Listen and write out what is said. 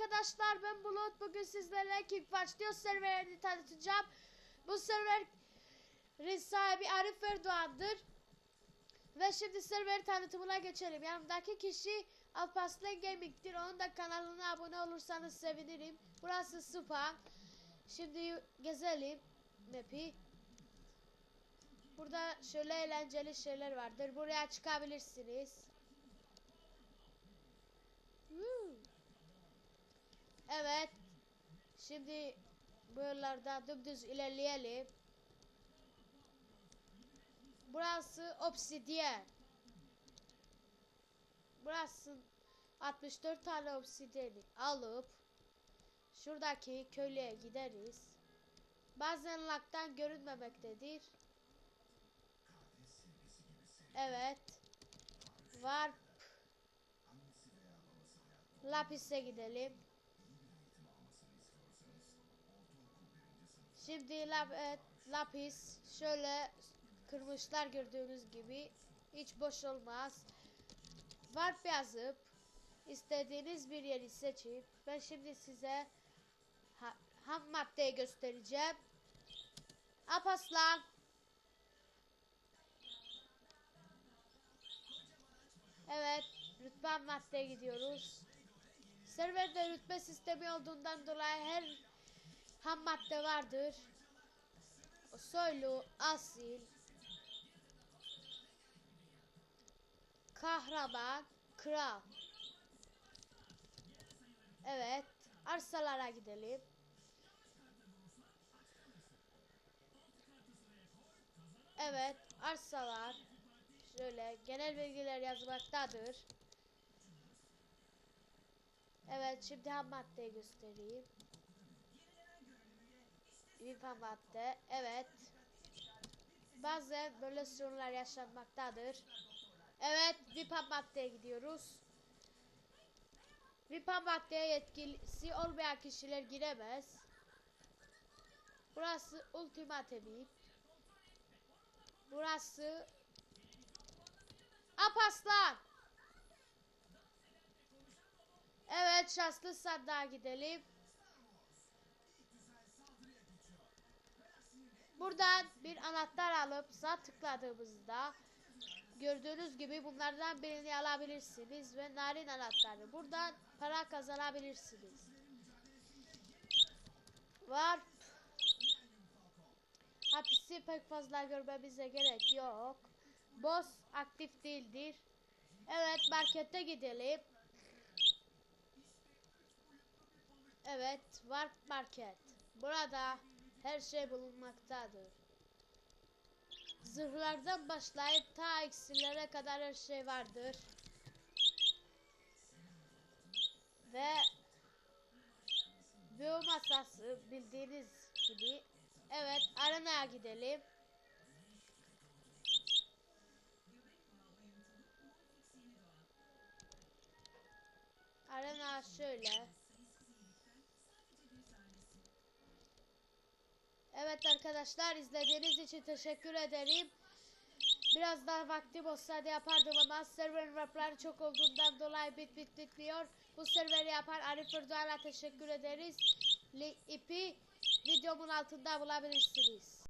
arkadaşlar ben Bulut. Bugün sizlerle Kickbox diyor serverini tanıtacağım. Bu serverin sahibi Arif Erdoğan'dır. Ve şimdi server tanıtımına geçelim. Yanımdaki kişi Alpaslan Gaming'tir. Onun da kanalına abone olursanız sevinirim. Burası Spa. Şimdi gezelim map'i. Burada şöyle eğlenceli şeyler vardır. Buraya çıkabilirsiniz. Evet. Şimdi bu yollarda dümdüz ilerleyelim. Burası obsidyen. Burası 64 tane obsidyeni alıp şuradaki köylüye gideriz. Bazen laktan görünmemektedir. Evet. Var. Lapis'e gidelim. Şimdi lap, evet, lapis şöyle kırmışlar gördüğünüz gibi hiç boş olmaz. Warp yazıp istediğiniz bir yeri seçip ben şimdi size ha, ham maddeyi göstereceğim. Apaslan. Evet, rütbe maddeye gidiyoruz. Serverde rütbe sistemi olduğundan dolayı her ham madde vardır. Soylu, asil, kahraman, kral. Evet, arsalara gidelim. Evet, arsalar şöyle genel bilgiler yazmaktadır. Evet, şimdi ham maddeyi göstereyim. Bir ham madde, evet. Bazen böyle sorunlar yaşanmaktadır. Evet, VIP ham maddeye gidiyoruz. VIP ham maddeye yetkilisi olmayan kişiler giremez. Burası Ultimate VIP. Burası Apaslan. Evet şanslı sandığa gidelim. Buradan bir anahtar alıp sağ tıkladığımızda gördüğünüz gibi bunlardan birini alabilirsiniz ve narin anahtarı. Buradan para kazanabilirsiniz. Var. Hapisi pek fazla görmemize gerek yok. Boss aktif değildir. Evet markete gidelim. Evet var market. Burada her şey bulunmaktadır. Zırhlardan başlayıp ta eksilere kadar her şey vardır. Ve bu masası bildiğiniz gibi. Evet arenaya gidelim. Arena şöyle. Evet arkadaşlar izlediğiniz için teşekkür ederim. Biraz daha vaktim olsaydı yapardım ama server rapları çok olduğundan dolayı bit bit bitmiyor. Bu serveri yapan Arif Erdoğan'a teşekkür ederiz. Li- ipi videomun altında bulabilirsiniz.